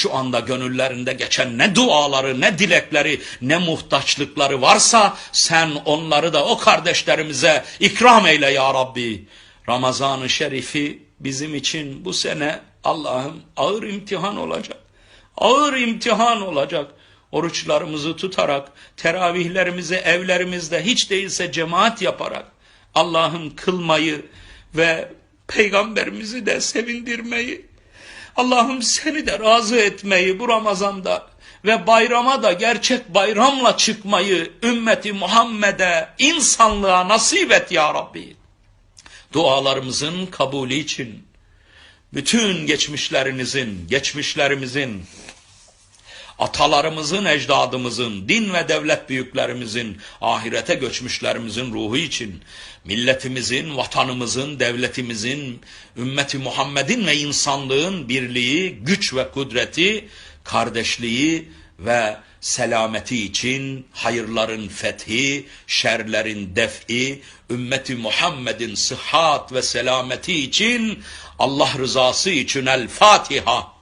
şu anda gönüllerinde geçen ne duaları, ne dilekleri, ne muhtaçlıkları varsa sen onları da o kardeşlerimize ikram eyle ya Rabbi. Ramazan-ı Şerif'i bizim için bu sene Allah'ım ağır imtihan olacak. Ağır imtihan olacak. Oruçlarımızı tutarak, teravihlerimizi evlerimizde hiç değilse cemaat yaparak Allah'ım kılmayı ve peygamberimizi de sevindirmeyi, Allah'ım seni de razı etmeyi bu Ramazan'da ve bayrama da gerçek bayramla çıkmayı ümmeti Muhammed'e, insanlığa nasip et ya Rabbi. Dualarımızın kabulü için, bütün geçmişlerinizin, geçmişlerimizin, atalarımızın, ecdadımızın, din ve devlet büyüklerimizin, ahirete göçmüşlerimizin ruhu için, milletimizin, vatanımızın, devletimizin, ümmeti Muhammed'in ve insanlığın birliği, güç ve kudreti, kardeşliği ve selameti için hayırların fethi, şerlerin def'i, ümmeti Muhammed'in sıhhat ve selameti için Allah rızası için El Fatiha.